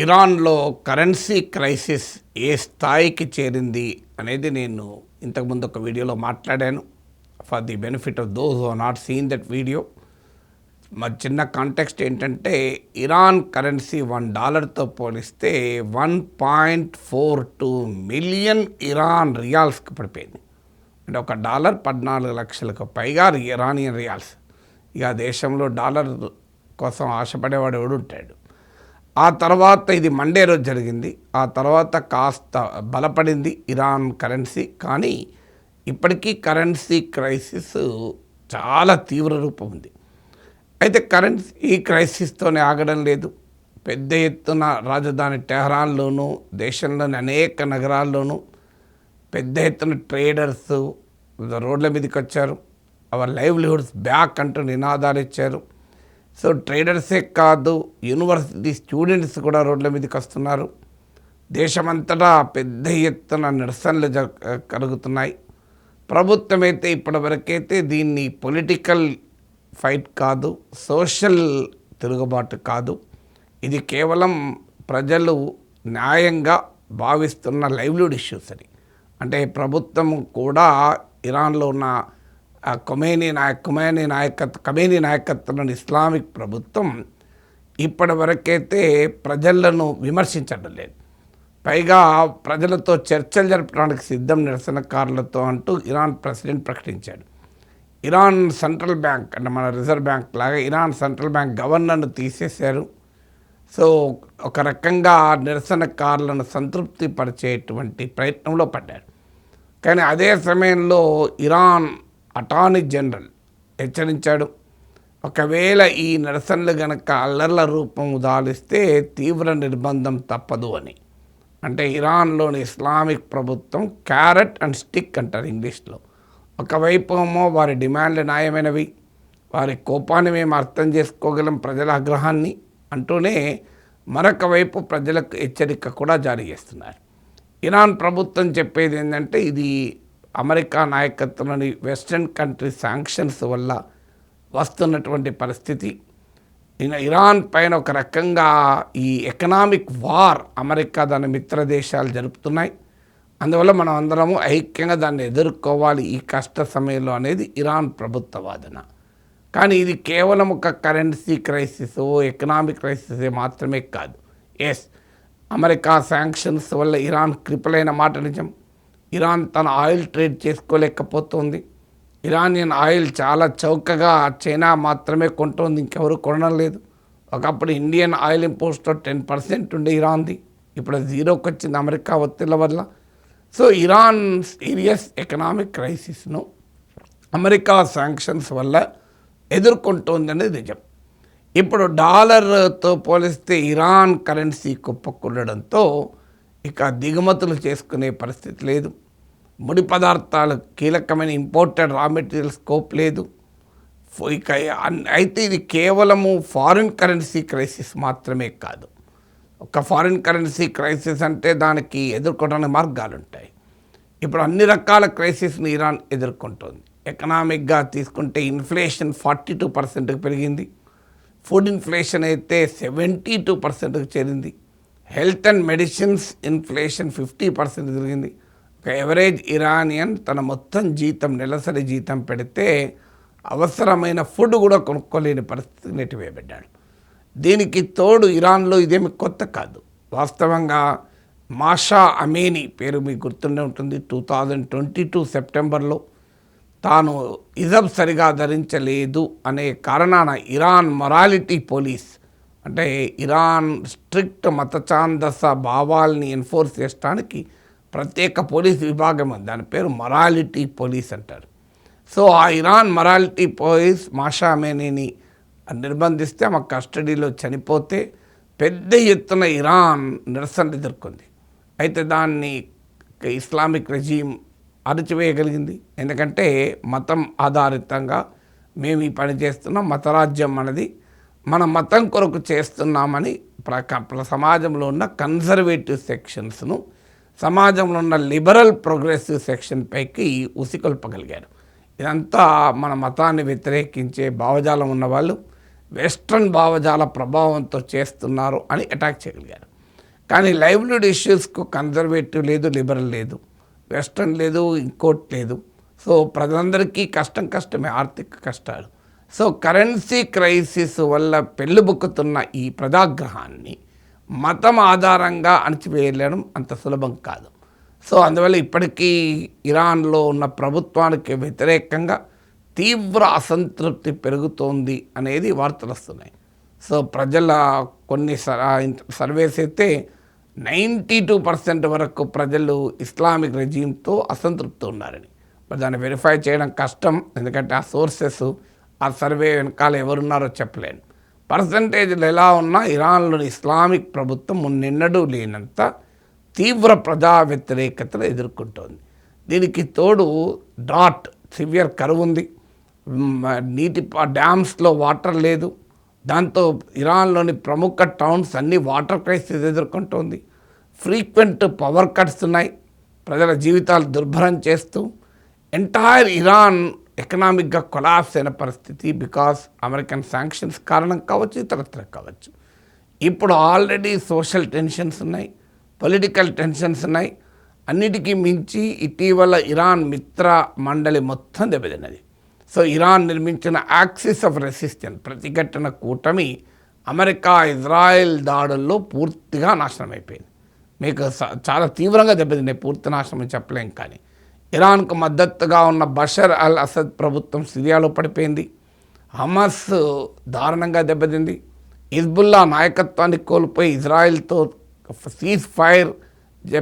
ఇరాన్లో currency crisis ఏ స్థాయికి చేరింది అనేది నేను ఇంతకుముందు ఒక వీడియోలో మాట్లాడాను. For the benefit of those who not seen that video మా చిన్న కాంటెక్స్ట్ ఏంటంటే ఇరాన్ కరెన్సీ వన్ డాలర్తో పోలిస్తే one point four two million Iran రియాల్స్కి పడిపోయింది. అంటే ఒక డాలర్ పద్నాలుగు లక్షలకు పైగా ఇరానియన్ రియాల్స్. ఇక దేశంలో డాలర్ కోసం ఆశపడేవాడు ఎవడుంటాడు? ఆ తర్వాత ఇది మండే రోజు జరిగింది. ఆ తర్వాత కాస్త బలపడింది ఇరాన్ కరెన్సీ కానీ ఇప్పటికీ కరెన్సీ క్రైసిస్ చాలా తీవ్ర రూపం ఉంది. అయితే కరెన్సీ ఈ క్రైసిస్తోనే ఆగడం లేదు. పెద్ద ఎత్తున రాజధాని టెహరాన్లోనూ దేశంలోని అనేక నగరాల్లోనూ పెద్ద ఎత్తున ట్రేడర్స్ రోడ్ల మీదకి వచ్చారు అవర్ లైవ్లీహుడ్స్ బ్యాక్ అంటూ నినాదాలు ఇచ్చారు. సో ట్రేడర్సే కాదు యూనివర్సిటీ స్టూడెంట్స్ కూడా రోడ్ల మీదకి వస్తున్నారు. దేశమంతటా పెద్ద ఎత్తున నిరసనలు కలుగుతున్నాయి. ప్రభుత్వం అయితే ఇప్పటివరకైతే దీన్ని పొలిటికల్ ఫైట్ కాదు సోషల్ తిరుగుబాటు కాదు. ఇది కేవలం ప్రజలు న్యాయంగా భావిస్తున్న లైవ్లీడ్ ఇష్యూస్ అని అంటే ప్రభుత్వం కూడా ఇరాన్లో ఉన్న ఆ కొమేనీ నాయక్ కుమేనీ నాయకత్వ కమేనీ నాయకత్వంలోని ఇస్లామిక్ ప్రభుత్వం ఇప్పటి వరకైతే ప్రజలను విమర్శించడం లేదు. పైగా ప్రజలతో చర్చలు జరపడానికి సిద్ధం నిరసనకారులతో అంటూ ఇరాన్ ప్రెసిడెంట్ ప్రకటించాడు. ఇరాన్ సెంట్రల్ బ్యాంక్ అంటే మన రిజర్వ్ బ్యాంక్ లాగా ఇరాన్ సెంట్రల్ బ్యాంక్ గవర్నర్ను తీసేశారు. సో ఒక రకంగా నిరసనకారులను సంతృప్తి పరిచేటువంటి ప్రయత్నంలో పడ్డారు. కానీ అదే సమయంలో ఇరాన్ అటార్నీ జనరల్ హెచ్చరించాడు. ఒకవేళ ఈ నిరసనలు గనక అల్లర్ల రూపం దాలిస్తే తీవ్ర నిర్బంధం తప్పదు అని. అంటే ఇరాన్లోని ఇస్లామిక్ ప్రభుత్వం క్యారెట్ అండ్ స్టిక్ అంటారు ఇంగ్లీష్లో. ఒకవైపు ఏమో వారి డిమాండ్లు న్యాయమైనవి. వారి కోపాన్ని మేము అర్థం చేసుకోగలం ప్రజల ఆగ్రహాన్ని అంటూనే మరొక వైపు ప్రజలకు హెచ్చరిక కూడా జారీ చేస్తున్నారు. ఇరాన్ ప్రభుత్వం చెప్పేది ఏంటంటే ఇది అమెరికా నాయకత్వంలోని వెస్ట్రన్ కంట్రీ శాంక్షన్స్ వల్ల వస్తున్నటువంటి పరిస్థితి. ఇరాన్ పైన ఒక రకంగా ఈ ఎకనామిక్ వార్ అమెరికా దాని మిత్ర దేశాలు జరుపుతున్నాయి. అందువల్ల మనం అందరము ఐక్యంగా దాన్ని ఎదుర్కోవాలి ఈ కష్ట సమయంలో అనేది ఇరాన్ ప్రభుత్వ వాదన. కానీ ఇది కేవలం ఒక కరెన్సీ క్రైసిస్ ఎకనామిక్ క్రైసిస్ మాత్రమే కాదు. ఎస్ అమెరికా శాంక్షన్స్ వల్ల ఇరాన్ క్రిపలైన మాట నిజం. ఇరాన్ తన ఆయిల్ ట్రేడ్ చేసుకోలేకపోతుంది. ఇరానియన్ ఆయిల్ చాలా చౌకగా చైనా మాత్రమే కొంటుంది ఇంకెవరు కొనడం లేదు. ఒకప్పుడు ఇండియన్ ఆయిల్ ఇంపోర్ట్స్లో టెన్ పర్సెంట్ ఉండే ఇరాన్ది ఇప్పుడు జీరోకి వచ్చింది అమెరికా ఒత్తిళ్ళ వల్ల. సో ఇరాన్ సీరియస్ ఎకనామిక్ క్రైసిస్ను అమెరికా శాంక్షన్స్ వల్ల ఎదుర్కొంటోందనేది నిజం. ఇప్పుడు డాలర్తో పోలిస్తే ఇరాన్ కరెన్సీ కుప్పకూడడంతో ఇక దిగుమతులు చేసుకునే పరిస్థితి లేదు. ముడి పదార్థాలు కీలకమైన ఇంపోర్టెడ్ రా మెటీరియల్ స్కోప్ లేదు. ఇక అయితే ఇది కేవలము ఫారిన్ కరెన్సీ క్రైసిస్ మాత్రమే కాదు. ఒక ఫారిన్ కరెన్సీ క్రైసిస్ అంటే దానికి ఎదుర్కోవడానికి మార్గాలు ఉంటాయి ఇప్పుడు అన్ని రకాల క్రైసిస్ని ఇరాన్ ఎదుర్కొంటుంది. ఎకనామిక్గా తీసుకుంటే ఇన్ఫ్లేషన్ ఫార్టీ టూ పర్సెంట్కి పెరిగింది. ఫుడ్ ఇన్ఫ్లేషన్ అయితే సెవెంటీ టూ పర్సెంట్కి చేరింది. Health and medicines inflation fifty percent జరిగింది ఒక ఎవరేజ్ ఇరానియన్ తన మొత్తం జీతం నెలసరి జీతం పెడితే అవసరమైన ఫుడ్ కూడా కొనుక్కోలేని పరిస్థితి నెట్టివేయబడ్డాడు. దీనికి తోడు ఇరాన్లో ఇదేమి కొత్త కాదు. వాస్తవంగా మాషా అమేని పేరు మీకు గుర్తుండే ఉంటుంది. టూ థౌజండ్ ట్వంటీ టూ సెప్టెంబర్లో తాను ఇజబ్ సరిగా ధరించలేదు అనే కారణాన ఇరాన్ మొరాలిటీ పోలీస్ అంటే ఇరాన్ స్ట్రిక్ట్ మతచాందస భావాల్ని ఎన్ఫోర్స్ చేయడానికి ప్రత్యేక పోలీస్ విభాగం ఉంది. దాని పేరు మొరాలిటీ పోలీస్ అంటారు. సో ఆ Iran morality police Mahsa Amini నిర్బంధిస్తే ఆమె కస్టడీలో చనిపోతే పెద్ద ఎత్తున ఇరాన్ నిరసన ఎదుర్కొంది. అయితే దాన్ని ఇస్లామిక్ రెజీమ్ అరిచివేయగలిగింది ఎందుకంటే మతం ఆధారితంగా మేము ఈ పని చేస్తున్నాం మతరాజ్యం అన్నది మన మతం కొరకు చేస్తున్నామని ప్రక సమాజంలో ఉన్న కన్జర్వేటివ్ సెక్షన్స్ను సమాజంలో ఉన్న లిబరల్ ప్రోగ్రెసివ్ సెక్షన్ పైకి ఉసికొల్పగలిగారు ఇదంతా మన మతాన్ని వ్యతిరేకించే భావజాలం ఉన్నవాళ్ళు వెస్ట్రన్ భావజాల ప్రభావంతో చేస్తున్నారు అని అటాక్ చేయగలిగారు. కానీ లైవ్లీడ్ ఇష్యూస్కు కన్జర్వేటివ్ లేదు లిబరల్ లేదు. వెస్ట్రన్ లేదు ఇంకోటి లేదు. సో ప్రజలందరికీ కష్టం కష్టమే ఆర్థిక కష్టాలు. సో కరెన్సీ క్రైసిస్ వల్ల పెళ్ళిబుక్కుతున్న ఈ ప్రజాగ్రహాన్ని మతం ఆధారంగా అణచివేయలేడం అంత సులభం కాదు. సో అందువల్ల ఇప్పటికీ ఇరాన్లో ఉన్న ప్రభుత్వానికి వ్యతిరేకంగా తీవ్ర అసంతృప్తి పెరుగుతోంది అనేది వార్తలు వస్తున్నాయి. సో ప్రజల కొన్ని సర్వేస్ అయితే నైంటీ టూ పర్సెంట్ వరకు ప్రజలు ఇస్లామిక్ రెజీమ్తో అసంతృప్తి ఉన్నారని. మరి దాన్ని వెరిఫై చేయడం కష్టం ఎందుకంటే ఆ సోర్సెస్ ఆ సర్వే వెనకాల ఎవరున్నారో చెప్పలేను. పర్సంటేజ్లు ఎలా ఉన్నా ఇరాన్లోని ఇస్లామిక్ ప్రభుత్వం మున్నెన్నడూ లేనంత తీవ్ర ప్రజా వ్యతిరేకతను ఎదుర్కొంటోంది. దీనికి తోడు డాట్ సివియర్ కరువు ఉంది. నీటి డ్యామ్స్లో వాటర్ లేదు. దాంతో ఇరాన్లోని ప్రముఖ టౌన్స్ అన్నీ వాటర్ క్రైసిస్ ఎదుర్కొంటోంది. ఫ్రీక్వెంట్ పవర్ కట్స్ ఉన్నాయి. ప్రజల జీవితాలు దుర్భరం చేస్తూ ఎంటైర్ ఇరాన్ ఎకనామిక్గా కొలాప్స్ అయిన పరిస్థితి బికాస్ అమెరికన్ శాంక్షన్స్ కారణం కావచ్చు ఇతరత్ర కావచ్చు. ఇప్పుడు ఆల్రెడీ సోషల్ టెన్షన్స్ ఉన్నాయి పొలిటికల్ టెన్షన్స్ ఉన్నాయి. అన్నిటికీ మించి ఇటీవల ఇరాన్ మిత్ర మండలి మొత్తం దెబ్బతిన్నది. సో ఇరాన్ నిర్మించిన యాక్సిస్ ఆఫ్ రెసిస్టెన్స్ ప్రతిఘటన కూటమి అమెరికా ఇజ్రాయెల్ దాడుల్లో పూర్తిగా నాశనం అయిపోయింది మీకు చాలా తీవ్రంగా దెబ్బతిన్నాయి పూర్తి నాశనం చెప్పలేం కానీ. ఇరాన్కు మద్దతుగా ఉన్న బషర్ అల్ అసద్ ప్రభుత్వం సిరియాలో పడిపోయింది. హమస్ దారుణంగా దెబ్బతింది. హిజ్బుల్లా నాయకత్వాన్ని కోల్పోయి ఇజ్రాయెల్తో సీజ్ ఫైర్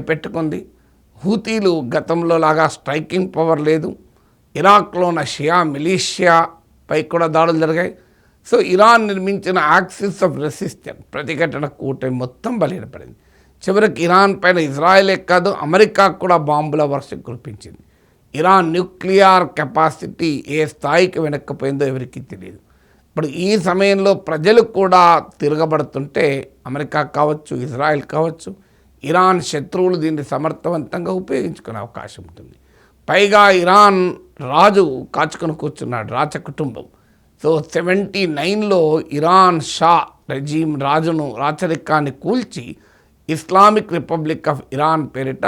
పెట్టుకుంది. హూతీలు గతంలో లాగా స్ట్రైకింగ్ పవర్ లేదు. ఇరాక్లో ఉన్న షియా మిలీషియాపై కూడా దాడులు జరిగాయి. సో ఇరాన్ నిర్మించిన యాక్సిస్ ఆఫ్ రెసిస్టెన్స్ ప్రతిఘటన కూటమి మొత్తం బలహీనపడింది. చివరికి ఇరాన్ పైన ఇజ్రాయెలే కాదు అమెరికా కూడా బాంబుల వర్షం కురిపించింది. ఇరాన్ న్యూక్లియర్ కెపాసిటీ ఏ స్థాయికి వెనక్కిపోయిందో ఎవరికి తెలియదు ఇప్పుడు ఈ సమయంలో ప్రజలు కూడా తిరగబడుతుంటే అమెరికా కావచ్చు ఇజ్రాయెల్ కావచ్చు ఇరాన్ శత్రువులు దీన్ని సమర్థవంతంగా ఉపయోగించుకునే అవకాశం ఉంటుంది. పైగా ఇరాన్ రాజు కాచుకొని కూర్చున్నాడు రాచ కుటుంబం. సో సెవెంటీ నైన్లో ఇరాన్ షా రెజీమ్ రాజును రాచరికాన్ని కూల్చి ఇస్లామిక్ రిపబ్లిక్ ఆఫ్ ఇరాన్ పేరిట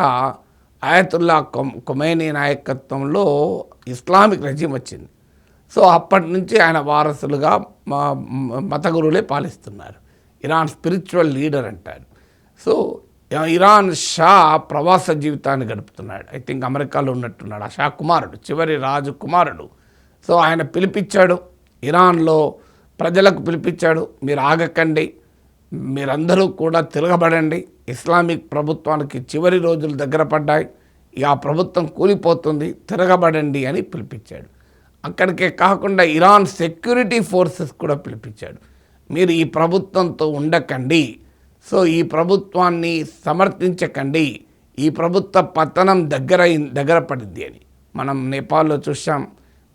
ఆయతుల్లా కొమైనీ నాయకత్వంలో ఇస్లామిక్ రెజీమ్ వచ్చింది. సో అప్పటి నుంచి ఆయన వారసులుగా మత గురువులే పాలిస్తున్నారు. ఇరాన్ స్పిరిచువల్ లీడర్ అంటారు. సో ఇరాన్ షా ప్రవాస జీవితాన్ని గడుపుతున్నాడు. ఐ థింక్ అమెరికాలో ఉన్నట్టున్నాడు. ఆ షా కుమారుడు చివరి రాజు కుమారుడు. సో ఆయన పిలిపించాడు. ఇరాన్లో ప్రజలకు పిలిపించాడు. మీరు ఆగకండి. మీరందరూ కూడా తిరగబడండి. ఇస్లామిక్ ప్రభుత్వానికి చివరి రోజులు దగ్గర పడ్డాయి. ఆ ప్రభుత్వం కూలిపోతుంది. తిరగబడండి అని పిలిపించాడు. అక్కడికే కాకుండా ఇరాన్ సెక్యూరిటీ ఫోర్సెస్ కూడా పిలిపించాడు. మీరు ఈ ప్రభుత్వంతో ఉండకండి. సో ఈ ప్రభుత్వాన్ని సమర్థించకండి. ఈ ప్రభుత్వ పతనం దగ్గర దగ్గర పడింది అని. మనం నేపాల్లో చూసాం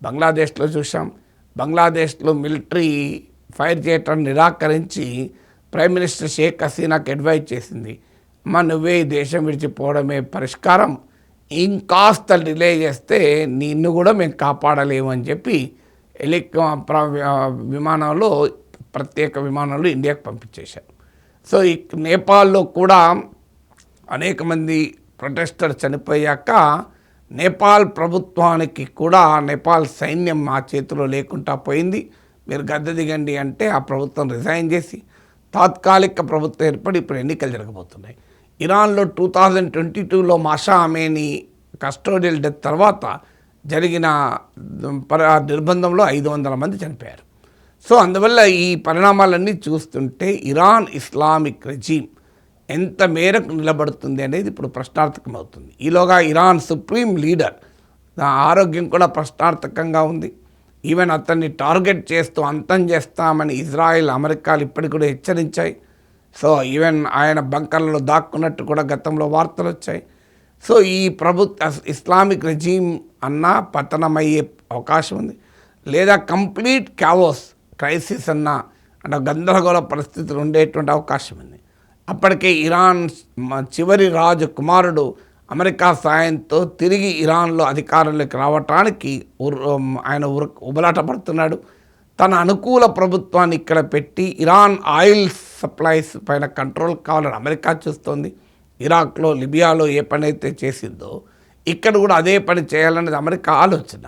బంగ్లాదేశ్లో చూసాం బంగ్లాదేశ్లో మిలిటరీ ఫైర్ చేయటం నిరాకరించి ప్రైమ్ మినిస్టర్ షేక్ హసీనాకు అడ్వైజ్ చేసింది. అమ్మ నువ్వే ఈ దేశం విడిచిపోవడమే పరిష్కారం. ఇంకాస్త డిలే చేస్తే నిన్ను కూడా మేము కాపాడలేము అని చెప్పి ఎలిక్ విమానంలో ప్రత్యేక విమానంలో ఇండియాకు పంపించేశారు. సో ఈ నేపాల్లో కూడా అనేక మంది ప్రొటెస్టర్ చనిపోయాక నేపాల్ ప్రభుత్వానికి కూడా నేపాల్ సైన్యం మా చేతిలో లేకుండా పోయింది. మీరు గద్దె దిగండి అంటే ఆ ప్రభుత్వం రిజైన్ చేసి తాత్కాలిక ప్రభుత్వం ఏర్పడి ఇప్పుడు ఎన్నికలు జరగబోతున్నాయి. ఇరాన్లో టూ థౌజండ్ ట్వంటీ టూలో మాషా అమేని కస్టోడియల్ డెత్ తర్వాత జరిగిన నిర్బంధంలో ఐదు వందల మంది చనిపోయారు. సో అందువల్ల ఈ పరిణామాలన్నీ చూస్తుంటే ఇరాన్ ఇస్లామిక్ రెజీమ్ ఎంత మేరకు నిలబడుతుంది అనేది ఇప్పుడు ప్రశ్నార్థకమవుతుంది. ఈలోగా ఇరాన్ సుప్రీం లీడర్ ఆరోగ్యం కూడా ప్రశ్నార్థకంగా ఉంది. ఈవెన్ అతన్ని టార్గెట్ చేస్తూ అంతం చేస్తామని ఇజ్రాయెల్ అమెరికాలు ఇప్పటికి కూడా హెచ్చరించాయి. సో ఈవెన్ ఆయన బంకర్లలో దాక్కున్నట్టు కూడా గతంలో వార్తలు వచ్చాయి. సో ఈ ప్రభుత్వ ఇస్లామిక్ రెజీమ్ అన్న పతనమయ్యే అవకాశం ఉంది. లేదా కంప్లీట్ క్యావోస్ క్రైసిస్ అన్న అంటే గందరగోళ పరిస్థితులు ఉండేటువంటి అవకాశం ఉంది. అప్పటికే ఇరాన్ చివరి రాజు కుమారుడు అమెరికా సాయంతో తిరిగి ఇరాన్లో అధికారంలోకి రావటానికి ఆయన ఉర ఉబలాటపడుతున్నాడు. తన అనుకూల ప్రభుత్వాన్ని ఇక్కడ పెట్టి ఇరాన్ ఆయిల్ సప్లైస్ పైన కంట్రోల్ కావాలని అమెరికా చూస్తోంది. ఇరాక్లో లిబియాలో ఏ పని అయితే చేసిందో ఇక్కడ కూడా అదే పని చేయాలనేది అమెరికా ఆలోచన.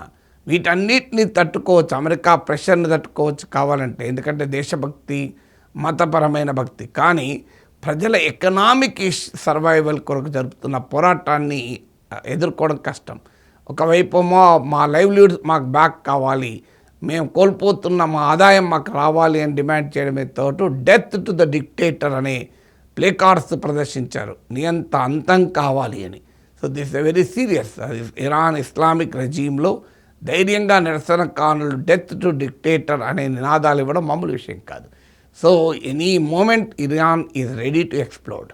వీటన్నిటిని తట్టుకోవచ్చు అమెరికా ప్రెషర్ని తట్టుకోవచ్చు కావాలంటే. ఎందుకంటే దేశభక్తి మతపరమైన భక్తి. కానీ ప్రజల ఎకనామిక్ సర్వైవల్ కొరకు జరుపుతున్న పోరాటాన్ని ఎదుర్కోవడం కష్టం. ఒకవైపు మా మా లైవ్లీహుడ్ మాకు బ్యాక్ కావాలి మేము కోల్పోతున్న మా ఆదాయం మాకు రావాలి అని డిమాండ్ చేయడమే తోటు డెత్ టు ద డిక్టేటర్ అనే ప్లే కార్డ్స్ ప్రదర్శించారు. నియంత అంతం కావాలి అని. So this a very serious. Iran Islamic రెజీమ్లో ధైర్యంగా నిరసన కానులు డెత్ టు డిక్టేటర్ అనే నినాదాలు ఇవ్వడం మామూలు విషయం కాదు. So, any moment Iran is ready to explode.